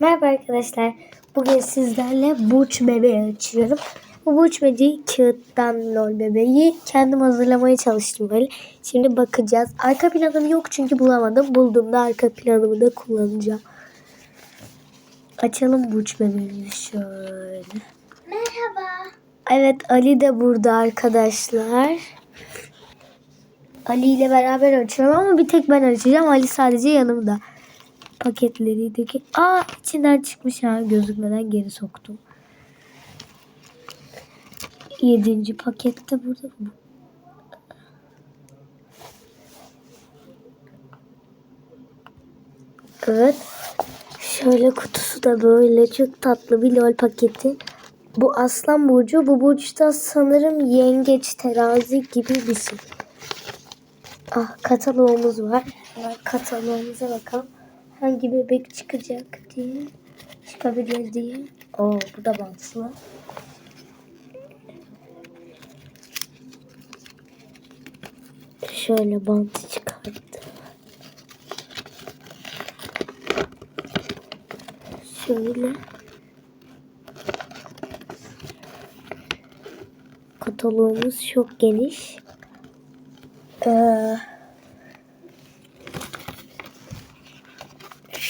Merhaba arkadaşlar. Bugün sizlerle Burç bebeği açıyorum. Bu Burç bebeği kağıttan lol bebeği kendim hazırlamaya çalıştım böyle. Şimdi bakacağız. Arka planım yok çünkü bulamadım. Bulduğumda arka planımı da kullanacağım. Açalım Burç bebeğini şöyle. Merhaba. Evet Ali de burada arkadaşlar. Ali ile beraber açıyorum ama bir tek ben açacağım. Ali sadece yanımda. Paketleri dökü. Aa içinden çıkmış ha gözükmeden geri soktum. Yedinci pakette burada mı? Evet. Şöyle kutusu da böyle çok tatlı bir lol paketi. Bu aslan burcu. Bu burçta sanırım yengeç terazi gibi bir şey. Ah kataloğumuz var. Kataloğumuza bakalım. Hangi bebek çıkacak diye. Çıkabilir diye. Oo bu da bantlı. Şöyle bantı çıkarttım. Şöyle. Kataloğumuz çok geniş. Ee,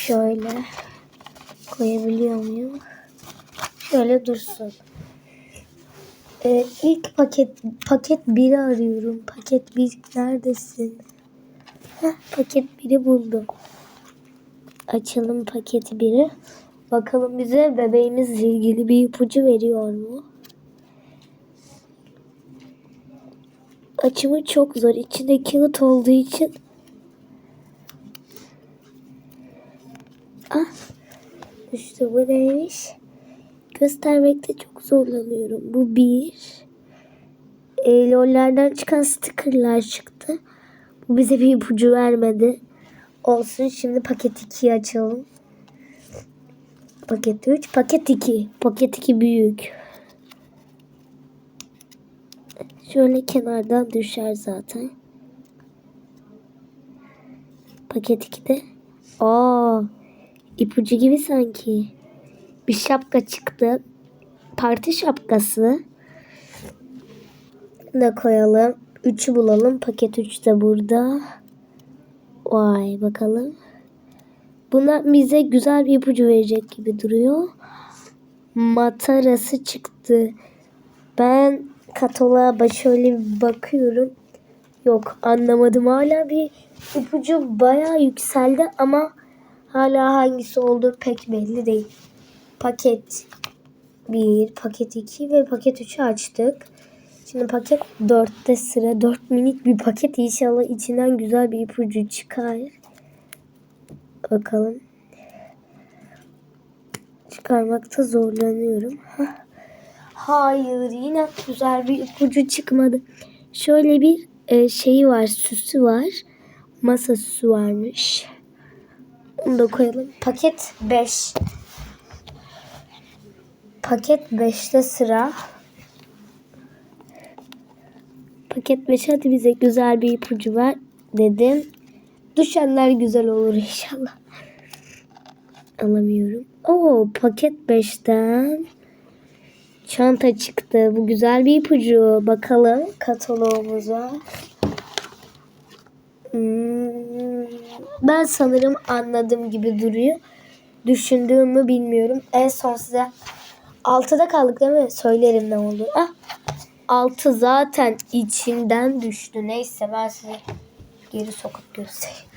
şöyle koyabiliyor muyum? Şöyle dursun. Ee, ilk paket paket 1'i arıyorum. Paket 1 neredesin? Heh, paket 1'i buldum. Açalım paketi 1'i. Bakalım bize bebeğimizle ilgili bir ipucu veriyor mu? Açımı çok zor. İçinde kağıt olduğu için. İşte bu neymiş? Göstermekte çok zorlanıyorum. Bu bir. E, lollerden çıkan stickerlar çıktı. Bu bize bir ipucu vermedi. Olsun şimdi paket 2'yi açalım. Paket 3, paket 2. Paket 2 büyük. Şöyle kenardan düşer zaten. Paket 2'de. Aa, ipucu gibi sanki. Bir şapka çıktı. Parti şapkası. Da koyalım. 3'ü bulalım. Paket 3 de burada. Vay bakalım. Buna bize güzel bir ipucu verecek gibi duruyor. Matarası çıktı. Ben kataloğa şöyle bir bakıyorum. Yok anlamadım. Hala bir ipucu bayağı yükseldi ama hala hangisi olduğu pek belli değil. Paket 1, paket 2 ve paket 3'ü açtık. Şimdi paket 4'te sıra. 4 minik bir paket. İnşallah içinden güzel bir ipucu çıkar. Bakalım. Çıkarmakta zorlanıyorum. Hah. Hayır yine güzel bir ipucu çıkmadı. Şöyle bir e, şeyi var süsü var. Masa süsü varmış. Onu da koyalım. Paket 5. Paket 5'te sıra. Paket 5 hadi bize güzel bir ipucu ver dedim. Düşenler güzel olur inşallah. Alamıyorum. Oo paket 5'ten çanta çıktı. Bu güzel bir ipucu. Bakalım kataloğumuza. Hmm, ben sanırım anladığım gibi duruyor. Düşündüğümü bilmiyorum. En son size 6'da kaldık değil mi? Söylerim ne oldu. Ah 6 zaten içinden düştü. Neyse ben size geri sokup göstereyim.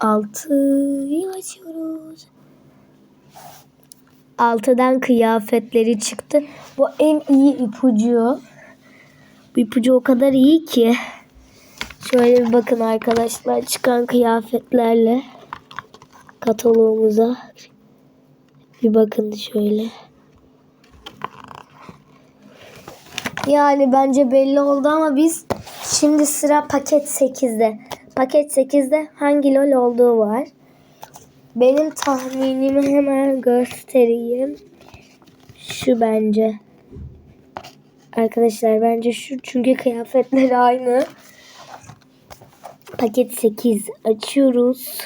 6'yı açıyoruz. 6'dan kıyafetleri çıktı. Bu en iyi ipucu. Bu ipucu o kadar iyi ki. Şöyle bir bakın arkadaşlar çıkan kıyafetlerle kataloğumuza bir bakın şöyle. Yani bence belli oldu ama biz şimdi sıra paket 8'de. Paket 8'de hangi lol olduğu var. Benim tahminimi hemen göstereyim. Şu bence. Arkadaşlar bence şu çünkü kıyafetler aynı. Paket 8 açıyoruz.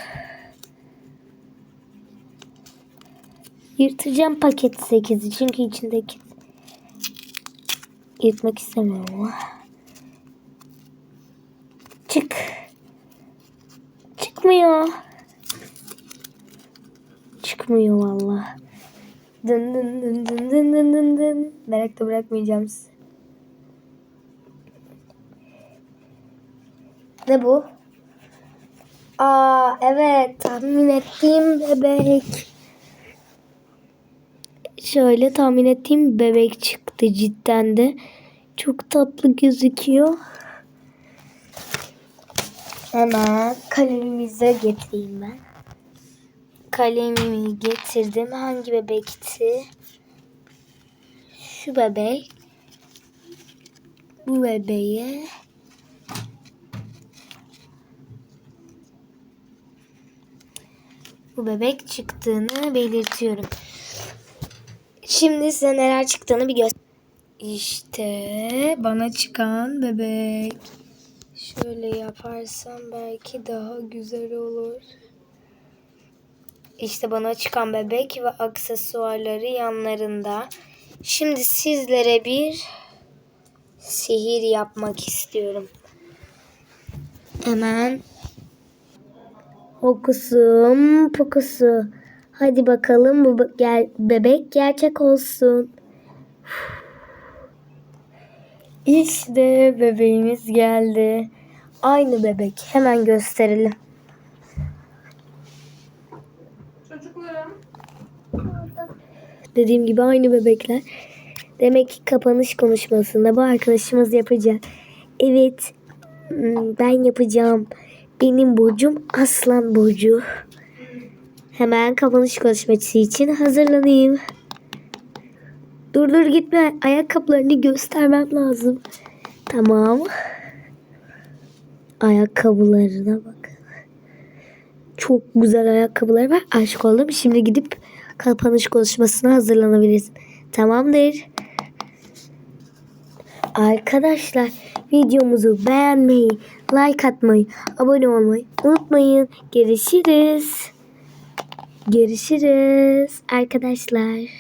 Yırtacağım paket 8'i çünkü içindeki yırtmak istemiyorum. Çık. Çıkmıyor. Çıkmıyor valla. Dın dın dın dın dın dın dın dın. Merakla bırakmayacağım sizi. Ne bu? Aa evet tahmin ettiğim bebek. Şöyle tahmin ettiğim bebek çıktı cidden de. Çok tatlı gözüküyor. Hemen kalemimize getireyim ben. Kalemimi getirdim. Hangi bebekti? Şu bebek. Bu bebeğe. Bu bebek çıktığını belirtiyorum. Şimdi size neler çıktığını bir göster. İşte bana çıkan bebek. Şöyle yaparsam belki daha güzel olur. İşte bana çıkan bebek ve aksesuarları yanlarında. Şimdi sizlere bir sihir yapmak istiyorum. Hemen Hokusum pokusu. Hadi bakalım bu gel- bebek gerçek olsun. İşte bebeğimiz geldi. Aynı bebek. Hemen gösterelim. Çocuklarım. Dediğim gibi aynı bebekler. Demek ki kapanış konuşmasında bu arkadaşımız yapacak. Evet hmm, ben yapacağım. Benim burcum aslan burcu. Hemen kapanış konuşması için hazırlanayım. Dur dur gitme. Ayakkabılarını göstermem lazım. Tamam. Ayakkabılarına bakın. Çok güzel ayakkabılar var. Aşık oldum. Şimdi gidip kapanış konuşmasına hazırlanabiliriz. Tamamdır. Arkadaşlar videomuzu beğenmeyi, like atmayı, abone olmayı unutmayın. Görüşürüz. Görüşürüz arkadaşlar.